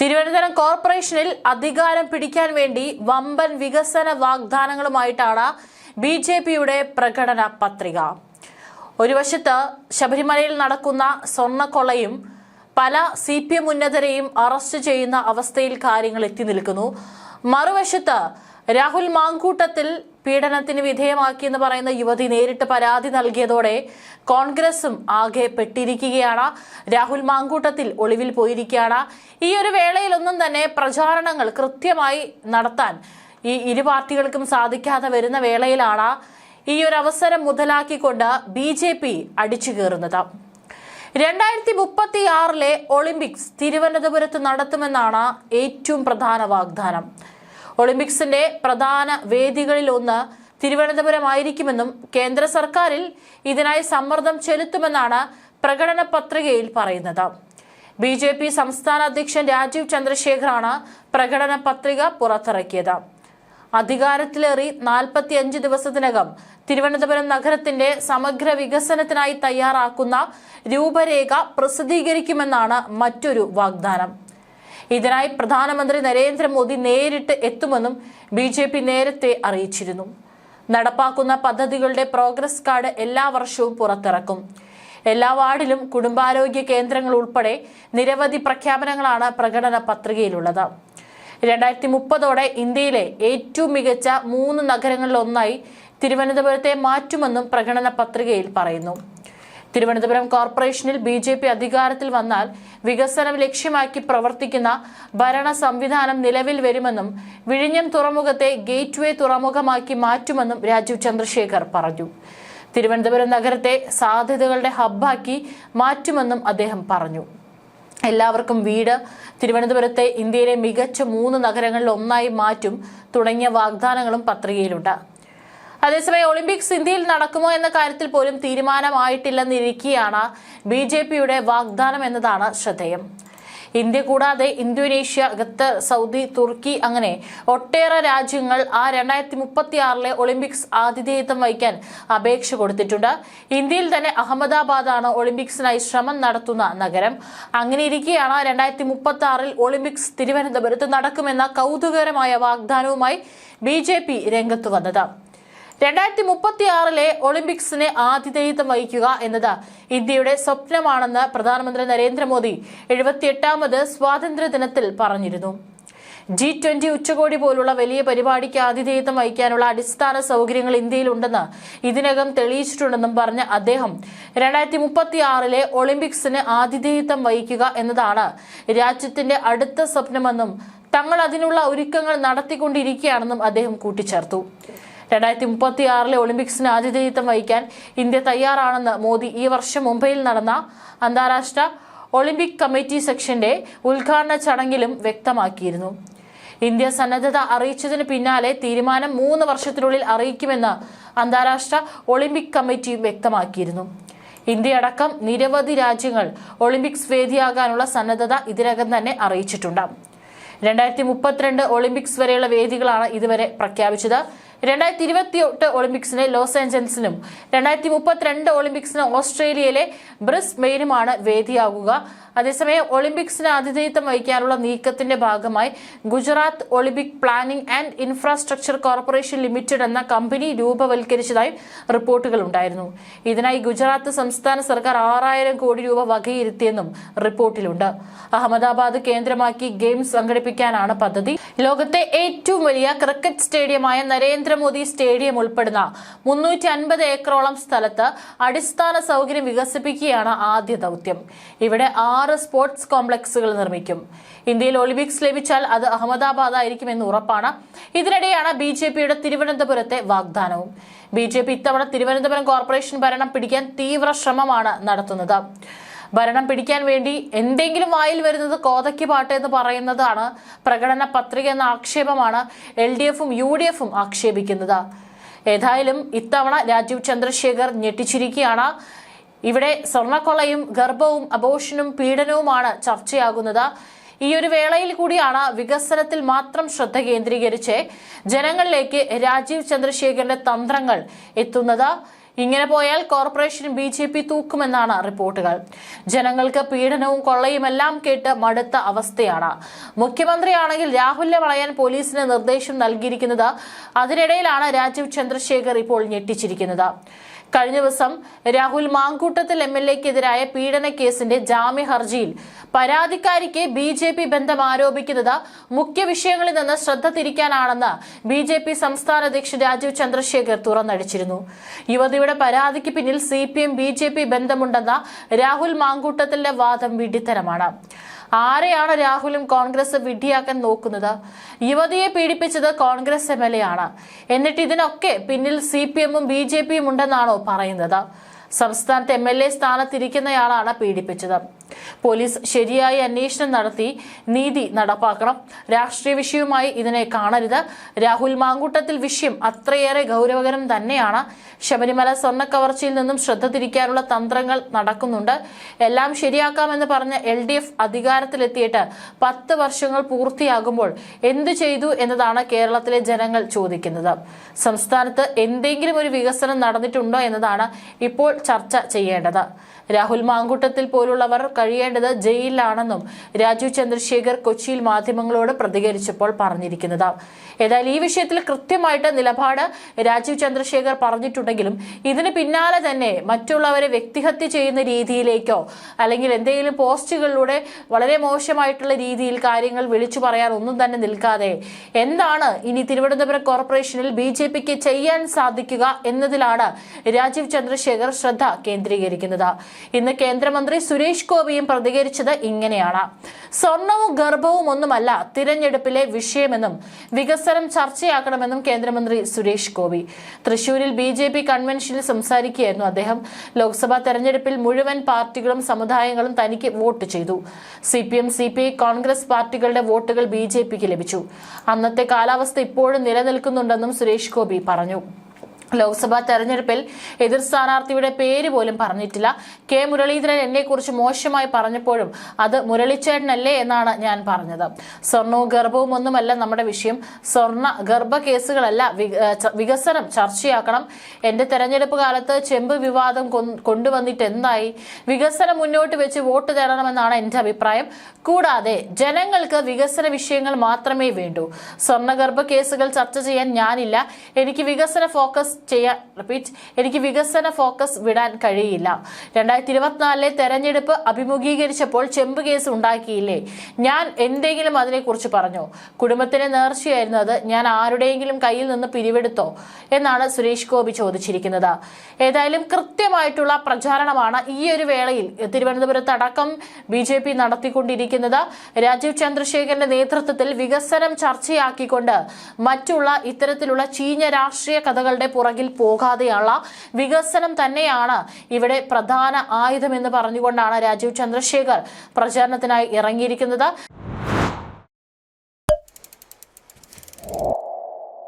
തിരുവനന്തപുരം കോർപ്പറേഷനിൽ അധികാരം പിടിക്കാൻ വേണ്ടി വമ്പൻ വികസന വാഗ്ദാനങ്ങളുമായിട്ടാണ് ബി ജെ പിയുടെ പ്രകടന പത്രിക. ഒരു വശത്ത് ശബരിമലയിൽ നടക്കുന്ന സ്വർണക്കൊളയും പല സി പി എം ഉന്നതരെയും അറസ്റ്റ് ചെയ്യുന്ന അവസ്ഥയിൽ കാര്യങ്ങൾ എത്തി നിൽക്കുന്നു. മറുവശത്ത് രാഹുൽ മാങ്കൂട്ടത്തിൽ പീഡനത്തിന് വിധേയമാക്കിയെന്ന് പറയുന്ന യുവതി നേരിട്ട് പരാതി നൽകിയതോടെ കോൺഗ്രസും ആകെ പെട്ടിരിക്കുകയാണ്. രാഹുൽ മാങ്കൂട്ടത്തിൽ ഒളിവിൽ പോയിരിക്കുകയാണ്. ഈ ഒരു വേളയിലൊന്നും തന്നെ പ്രചാരണങ്ങൾ കൃത്യമായി നടത്താൻ ഈ ഇരു പാർട്ടികൾക്കും സാധിക്കാതെ വരുന്ന വേളയിലാണ് ഈ ഒരു അവസരം മുതലാക്കിക്കൊണ്ട് ബി ജെ പി അടിച്ചു കയറുന്നത്. രണ്ടായിരത്തി മുപ്പത്തി ഒളിമ്പിക്സ് തിരുവനന്തപുരത്ത് നടത്തുമെന്നാണ് ഏറ്റവും പ്രധാന വാഗ്ദാനം. ഒളിമ്പിക്സിന്റെ പ്രധാന വേദികളിൽ ഒന്ന് തിരുവനന്തപുരമായിരിക്കുമെന്നും കേന്ദ്ര സർക്കാരിൽ ഇതിനായി സമ്മർദ്ദം ചെലുത്തുമെന്നാണ് പ്രകടന പത്രികയിൽ പറയുന്നത്. ബി ജെ പി സംസ്ഥാന അധ്യക്ഷൻ രാജീവ് ചന്ദ്രശേഖറാണ് പ്രകടന പത്രിക പുറത്തിറക്കിയത്. അധികാരത്തിലേറി നാൽപ്പത്തിയഞ്ച് ദിവസത്തിനകം തിരുവനന്തപുരം നഗരത്തിന്റെ സമഗ്ര വികസനത്തിനായി തയ്യാറാക്കുന്ന രൂപരേഖ പ്രസിദ്ധീകരിക്കുമെന്നാണ് മറ്റൊരു വാഗ്ദാനം. ഇതിനായി പ്രധാനമന്ത്രി നരേന്ദ്രമോദി നേരിട്ട് എത്തുമെന്നും ബി നേരത്തെ അറിയിച്ചിരുന്നു. നടപ്പാക്കുന്ന പദ്ധതികളുടെ പ്രോഗ്രസ് കാർഡ് എല്ലാ വർഷവും പുറത്തിറക്കും. എല്ലാ വാർഡിലും കുടുംബാരോഗ്യ കേന്ദ്രങ്ങൾ ഉൾപ്പെടെ നിരവധി പ്രഖ്യാപനങ്ങളാണ് പ്രകടന പത്രികയിലുള്ളത്. രണ്ടായിരത്തി മുപ്പതോടെ ഇന്ത്യയിലെ ഏറ്റവും മികച്ച മൂന്ന് നഗരങ്ങളിലൊന്നായി തിരുവനന്തപുരത്തെ മാറ്റുമെന്നും പ്രകടന പത്രികയിൽ പറയുന്നു. തിരുവനന്തപുരം കോർപ്പറേഷനിൽ ബി ജെ പി അധികാരത്തിൽ വന്നാൽ വികസനം ലക്ഷ്യമാക്കി പ്രവർത്തിക്കുന്ന ഭരണ സംവിധാനം നിലവിൽ വരുമെന്നും വിഴിഞ്ഞം തുറമുഖത്തെ ഗേറ്റ്വേ തുറമുഖമാക്കി മാറ്റുമെന്നും രാജീവ് ചന്ദ്രശേഖർ പറഞ്ഞു. തിരുവനന്തപുരം നഗരത്തെ സാധ്യതകളുടെ ഹബ്ബാക്കി മാറ്റുമെന്നും അദ്ദേഹം പറഞ്ഞു. എല്ലാവർക്കും വീട് തിരുവനന്തപുരത്തെ ഇന്ത്യയിലെ മികച്ച മൂന്ന് നഗരങ്ങളിൽ ഒന്നായി മാറ്റും തുടങ്ങിയ വാഗ്ദാനങ്ങളും പത്രികയിലുണ്ട്. അതേസമയം ഒളിമ്പിക്സ് ഇന്ത്യയിൽ നടക്കുമോ എന്ന കാര്യത്തിൽ പോലും തീരുമാനമായിട്ടില്ലെന്നിരിക്കെയാണ് ബി ജെ പിയുടെ വാഗ്ദാനം എന്നതാണ് ശ്രദ്ധേയം. ഇന്ത്യ കൂടാതെ ഇന്തോനേഷ്യ ഖത്തർ സൗദി തുർക്കി അങ്ങനെ ഒട്ടേറെ രാജ്യങ്ങൾ ആ രണ്ടായിരത്തി മുപ്പത്തി ആറിലെ ഒളിമ്പിക്സ് ആതിഥേയത്വം വഹിക്കാൻ അപേക്ഷ കൊടുത്തിട്ടുണ്ട്. ഇന്ത്യയിൽ തന്നെ അഹമ്മദാബാദാണ് ഒളിമ്പിക്സിനായി ശ്രമം നടത്തുന്ന നഗരം. അങ്ങനെ ഇരിക്കെയാണ് രണ്ടായിരത്തി മുപ്പത്തി ആറിൽ ഒളിമ്പിക്സ് തിരുവനന്തപുരത്ത് നടക്കുമെന്ന കൗതുകകരമായ വാഗ്ദാനവുമായി ബി രംഗത്ത് വന്നത്. രണ്ടായിരത്തി മുപ്പത്തി ആറിലെ ഒളിമ്പിക്സിന് ആതിഥേയത്വം വഹിക്കുക എന്നത് ഇന്ത്യയുടെ സ്വപ്നമാണെന്ന് പ്രധാനമന്ത്രി നരേന്ദ്രമോദി എഴുപത്തിയെട്ടാമത് സ്വാതന്ത്ര്യ ദിനത്തിൽ പറഞ്ഞിരുന്നു. ജി ട്വന്റി ഉച്ചകോടി പോലുള്ള വലിയ പരിപാടിക്ക് ആതിഥേയത്വം വഹിക്കാനുള്ള അടിസ്ഥാന സൗകര്യങ്ങൾ ഇന്ത്യയിലുണ്ടെന്ന് ഇതിനകം തെളിയിച്ചിട്ടുണ്ടെന്നും പറഞ്ഞ അദ്ദേഹം രണ്ടായിരത്തി മുപ്പത്തി ആറിലെ ഒളിമ്പിക്സിന് ആതിഥേയത്വം വഹിക്കുക എന്നതാണ് രാജ്യത്തിന്റെ അടുത്ത സ്വപ്നമെന്നും തങ്ങൾ അതിനുള്ള ഒരുക്കങ്ങൾ നടത്തിക്കൊണ്ടിരിക്കുകയാണെന്നും അദ്ദേഹം കൂട്ടിച്ചേർത്തു. രണ്ടായിരത്തി മുപ്പത്തി ആറിലെ ഒളിമ്പിക്സിന് ആതിഥേയത്വം വഹിക്കാൻ ഇന്ത്യ തയ്യാറാണെന്ന് മോദി ഈ വർഷം മുംബൈയിൽ നടന്ന അന്താരാഷ്ട്ര ഒളിമ്പിക് കമ്മിറ്റി സെക്ഷന്റെ ഉദ്ഘാടന ചടങ്ങിലും വ്യക്തമാക്കിയിരുന്നു. ഇന്ത്യ സന്നദ്ധത അറിയിച്ചതിന് പിന്നാലെ തീരുമാനം മൂന്ന് വർഷത്തിനുള്ളിൽ അറിയിക്കുമെന്ന് അന്താരാഷ്ട്ര ഒളിമ്പിക് കമ്മിറ്റി വ്യക്തമാക്കിയിരുന്നു. ഇന്ത്യയടക്കം നിരവധി രാജ്യങ്ങൾ ഒളിമ്പിക്സ് വേദിയാകാനുള്ള സന്നദ്ധത ഇതിനകം തന്നെ അറിയിച്ചിട്ടുണ്ട്. രണ്ടായിരത്തി മുപ്പത്തിരണ്ട് ഒളിമ്പിക്സ് വരെയുള്ള വേദികളാണ് ഇതുവരെ പ്രഖ്യാപിച്ചത്. രണ്ടായിരത്തി ഇരുപത്തിയെട്ട് ഒളിമ്പിക്സിന് ലോസ് ഏഞ്ചൽസിലും രണ്ടായിരത്തി മുപ്പത്തിരണ്ട് ഒളിമ്പിക്സിന് ഓസ്ട്രേലിയയിലെ ബ്രിസ് മെയിനുമാണ് വേദിയാകുക. അതേസമയം ഒളിമ്പിക്സിന് ആതിഥേയത്വം വഹിക്കാനുള്ള നീക്കത്തിന്റെ ഭാഗമായി Gujarat olympic planning and infrastructure corporation limited എന്ന കമ്പനി രൂപവൽക്കരിച്ചതായും റിപ്പോർട്ടുകൾ ഉണ്ടായിരുന്നു. ഇതിനായി ഗുജറാത്ത് സംസ്ഥാന സർക്കാർ ആറായിരം കോടി രൂപ വകയിരുത്തിയെന്നും റിപ്പോർട്ടിലുണ്ട്. അഹമ്മദാബാദ് കേന്ദ്രമാക്കി ഗെയിംസ് സംഘടിപ്പിക്കാനാണ് പദ്ധതി. ലോകത്തെ ഏറ്റവും വലിയ ക്രിക്കറ്റ് സ്റ്റേഡിയമായ നരേന്ദ്രമോദി സ്റ്റേഡിയം ഉൾപ്പെടുന്ന മുന്നൂറ്റി അൻപത് ഏക്കറോളം സ്ഥലത്ത് അടിസ്ഥാന സൗകര്യം വികസിപ്പിക്കുകയാണ് ആദ്യ ദൗത്യം. ഇവിടെ ആറ് സ്പോർട്സ് കോംപ്ലക്സുകൾ നിർമ്മിക്കും. ഇന്ത്യയിൽ ഒളിമ്പിക്സ് ലഭിച്ചാൽ അത് അഹമ്മദാബാദ് ആയിരിക്കുമെന്ന് ഉറപ്പാണ്. ഇതിനിടെയാണ് ബി ജെ പിയുടെ തിരുവനന്തപുരത്തെ വാഗ്ദാനവും. ബി ജെ പി ഇത്തവണ തിരുവനന്തപുരം കോർപ്പറേഷൻ ഭരണം പിടിക്കാൻ തീവ്ര ശ്രമമാണ് നടത്തുന്നത്. ഭരണം പിടിക്കാൻ വേണ്ടി എന്തെങ്കിലും വായിൽ വരുന്നത് കോതയ്ക്ക് പാട്ട് എന്ന് പറയുന്നതാണ് പ്രകടന പത്രിക എന്ന ആക്ഷേപമാണ് എൽ ഡി എഫും യു ഡി എഫും ആക്ഷേപിക്കുന്നത്. ഏതായാലും ഇത്തവണ രാജീവ് ചന്ദ്രശേഖർ ഞെട്ടിച്ചിരിക്കുകയാണ്. ഇവിടെ സ്വർണക്കൊള്ളയും ഗർഭവും അബോഷനും പീഡനവുമാണ് ചർച്ചയാകുന്നത്. ഈ ഒരു വേളയിൽ കൂടിയാണ് വികസനത്തിൽ മാത്രം ശ്രദ്ധ കേന്ദ്രീകരിച്ച് ജനങ്ങളിലേക്ക് രാജീവ് ചന്ദ്രശേഖരന്റെ തന്ത്രങ്ങൾ എത്തുന്നത്. ഇങ്ങനെ പോയാൽ കോർപ്പറേഷൻ ബി ജെ പി തൂക്കുമെന്നാണ് റിപ്പോർട്ടുകൾ. ജനങ്ങൾക്ക് പീഡനവും കൊള്ളയുമെല്ലാം കേട്ട് മടുത്ത അവസ്ഥയാണ്. മുഖ്യമന്ത്രിയാണെങ്കിൽ രാഹുലിനെ വളയാൻ പോലീസിന് നിർദ്ദേശം നൽകിയിരിക്കുന്നത്. അതിനിടയിലാണ് രാജീവ് ചന്ദ്രശേഖർ ഇപ്പോൾ ഞെട്ടിച്ചിരിക്കുന്നത്. കഴിഞ്ഞ ദിവസം രാഹുൽ മാങ്കൂട്ടത്തിൽ എം എൽ എക്കെതിരായ പീഡന കേസിന്റെ ജാമ്യ ഹർജിയിൽ പരാതിക്കാരിക്ക് ബി ജെ പി ബന്ധം ആരോപിക്കുന്നത് മുഖ്യ വിഷയങ്ങളിൽ നിന്ന് ശ്രദ്ധ തിരിക്കാനാണെന്ന് ബി ജെ പി സംസ്ഥാന അധ്യക്ഷൻ രാജീവ് ചന്ദ്രശേഖർ തുറന്നടിച്ചിരുന്നു. യുവതിയുടെ പരാതിക്ക് പിന്നിൽ C P M B J P ബന്ധമുണ്ടെന്ന Rahul മാങ്കൂട്ടത്തിലെ വാദം വിഡിത്തരമാണ് ആരെയാണ് രാഹുലും കോൺഗ്രസ് വിഡ്ഢിയാക്കാൻ നോക്കുന്നത്? യുവതിയെ പീഡിപ്പിച്ചത് കോൺഗ്രസ് എം എൽ എ ആണ്. എന്നിട്ട് ഇതിനൊക്കെ പിന്നിൽ സി പി എമ്മും ബി ജെ പിയും ഉണ്ടെന്നാണോ പറയുന്നത്? സംസ്ഥാനത്ത് എം എൽ എ സ്ഥാനത്തിരിക്കുന്നയാളാണ് പീഡിപ്പിച്ചത്. പോലീസ് ശരിയായ അന്വേഷണം നടത്തി നീതി നടപ്പാക്കണം. രാഷ്ട്രീയ വിഷയവുമായി ഇതിനെ കാണരുത്. രാഹുൽ മാങ്കൂട്ടത്തിൽ വിഷയം അത്രയേറെ ഗൗരവകരം തന്നെയാണ്. ശബരിമല സ്വർണ കവർച്ചയിൽ നിന്നും ശ്രദ്ധ തിരിക്കാനുള്ള തന്ത്രങ്ങൾ നടക്കുന്നുണ്ട്. എല്ലാം ശരിയാക്കാമെന്ന് പറഞ്ഞ എൽ ഡി എഫ് അധികാരത്തിലെത്തിയിട്ട് പത്ത് വർഷങ്ങൾ പൂർത്തിയാകുമ്പോൾ എന്തു ചെയ്തു എന്നതാണ് കേരളത്തിലെ ജനങ്ങൾ ചോദിക്കുന്നത്. സംസ്ഥാനത്ത് എന്തെങ്കിലും ഒരു വികസനം നടന്നിട്ടുണ്ടോ എന്നതാണ് ഇപ്പോൾ ചർച്ച ചെയ്യേണ്ടത്. രാഹുൽ മാങ്കൂട്ടത്തിൽ പോലുള്ളവർ കഴിയേണ്ടത് ജയിലിലാണെന്നും രാജു ചന്ദ്രശേഖർ കൊച്ചിയിൽ മാധ്യമങ്ങളോട് പ്രതികരിച്ചപ്പോൾ പറഞ്ഞിരിക്കുന്നത്. ഏതായാലും ഈ വിഷയത്തിൽ കൃത്യമായിട്ട് നിലപാട് രാജീവ് ചന്ദ്രശേഖർ പറഞ്ഞിട്ടുണ്ടെങ്കിലും ഇതിന് പിന്നാലെ തന്നെ മറ്റുള്ളവരെ വ്യക്തിഹത്യ ചെയ്യുന്ന രീതിയിലേക്കോ അല്ലെങ്കിൽ എന്തെങ്കിലും പോസ്റ്റുകളിലൂടെ വളരെ മോശമായിട്ടുള്ള രീതിയിൽ കാര്യങ്ങൾ വിളിച്ചു പറയാൻ ഒന്നും തന്നെ നിൽക്കാതെ എന്താണ് ഇനി തിരുവനന്തപുരം കോർപ്പറേഷനിൽ ബി ജെ പിക്ക് ചെയ്യാൻ സാധിക്കുക എന്നതിലാണ് രാജീവ് ചന്ദ്രശേഖർ ശ്രദ്ധ കേന്ദ്രീകരിക്കുന്നത്. ഇന്ന് കേന്ദ്രമന്ത്രി സുരേഷ് ഗോപിയും പ്രതികരിച്ചത് ഇങ്ങനെയാണ്. സ്വർണവും ഗർഭവും ഒന്നുമല്ല തിരഞ്ഞെടുപ്പിലെ വിഷയമെന്നും വികസനം ചർച്ചയാക്കണമെന്നും കേന്ദ്രമന്ത്രി സുരേഷ് ഗോപി. തൃശൂരിൽ ബി ജെ പി കൺവെൻഷനിൽ സംസാരിക്കുകയായിരുന്നു അദ്ദേഹം. ലോക്സഭാ തെരഞ്ഞെടുപ്പിൽ മുഴുവൻ പാർട്ടികളും സമുദായങ്ങളും തനിക്ക് വോട്ട് ചെയ്തു. C P M C P I Congress പാർട്ടികളുടെ വോട്ടുകൾ ബി ജെ പിക്ക് ലഭിച്ചു. അന്നത്തെ കാലാവസ്ഥ ഇപ്പോഴും നിലനിൽക്കുന്നുണ്ടെന്നും സുരേഷ് ഗോപി പറഞ്ഞു. ലോക്സഭാ തെരഞ്ഞെടുപ്പിൽ എതിർ സ്ഥാനാർത്ഥിയുടെ പേര് പോലും പറഞ്ഞിട്ടില്ല. കെ മുരളീധരൻ എന്നെ കുറിച്ച് മോശമായി പറഞ്ഞപ്പോഴും അത് മുരളിച്ചേട്ടനല്ലേ എന്നാണ് ഞാൻ പറഞ്ഞത്. സ്വർണവും ഗർഭവും ഒന്നുമല്ല നമ്മുടെ വിഷയം. സ്വർണ ഗർഭ കേസുകളല്ല വികസനം ചർച്ചയാക്കണം. എന്റെ തെരഞ്ഞെടുപ്പ് കാലത്ത് ചെമ്പ് വിവാദം കൊണ്ടുവന്നിട്ട് എന്തായി? വികസനം മുന്നോട്ട് വെച്ച് വോട്ട് തേടണമെന്നാണ് എന്റെ അഭിപ്രായം. കൂടാതെ ജനങ്ങൾക്ക് വികസന വിഷയങ്ങൾ മാത്രമേ വേണ്ടൂ. സ്വർണഗർഭ കേസുകൾ ചർച്ച ചെയ്യാൻ ഞാനില്ല. എനിക്ക് വികസന ഫോക്കസ് ചെയ്യാൻ റിപ്പീറ്റ് എനിക്ക് വികസന ഫോക്കസ് വിടാൻ കഴിയില്ല. രണ്ടായിരത്തി ഇരുപത്തിനാലിലെ തെരഞ്ഞെടുപ്പ് അഭിമുഖീകരിച്ചപ്പോൾ ചെമ്പ് കേസ് ഉണ്ടാക്കിയില്ലേ? ഞാൻ എന്തെങ്കിലും അതിനെക്കുറിച്ച് പറഞ്ഞു. കുടുംബത്തിന് അത്. ഞാൻ ആരുടെയെങ്കിലും കയ്യിൽ നിന്ന് പിരിവെടുത്തോ? എന്നാണ് സുരേഷ് ഗോപി ചോദിച്ചിരിക്കുന്നത്. ഏതായാലും കൃത്യമായിട്ടുള്ള പ്രചാരണമാണ് ഈ ഒരു വേളയിൽ തിരുവനന്തപുരത്ത് അടക്കം ബി ജെ പി നടത്തിക്കൊണ്ടിരിക്കുന്നത്. രാജീവ് ചന്ദ്രശേഖരന്റെ നേതൃത്വത്തിൽ വികസനം ചർച്ചയാക്കിക്കൊണ്ട് മറ്റുള്ള ഇത്തരത്തിലുള്ള ചീഞ്ഞ രാഷ്ട്രീയ കഥകളുടെ പുറകിൽ പോകാതെയുള്ള വികസനം തന്നെയാണ് ഇവിടെ പ്രധാന ആയുധമെന്ന് പറഞ്ഞുകൊണ്ടാണ് രാജീവ് ചന്ദ്രശേഖർ പ്രചാരണത്തിനായി ഇറങ്ങിയിരിക്കുന്നത്.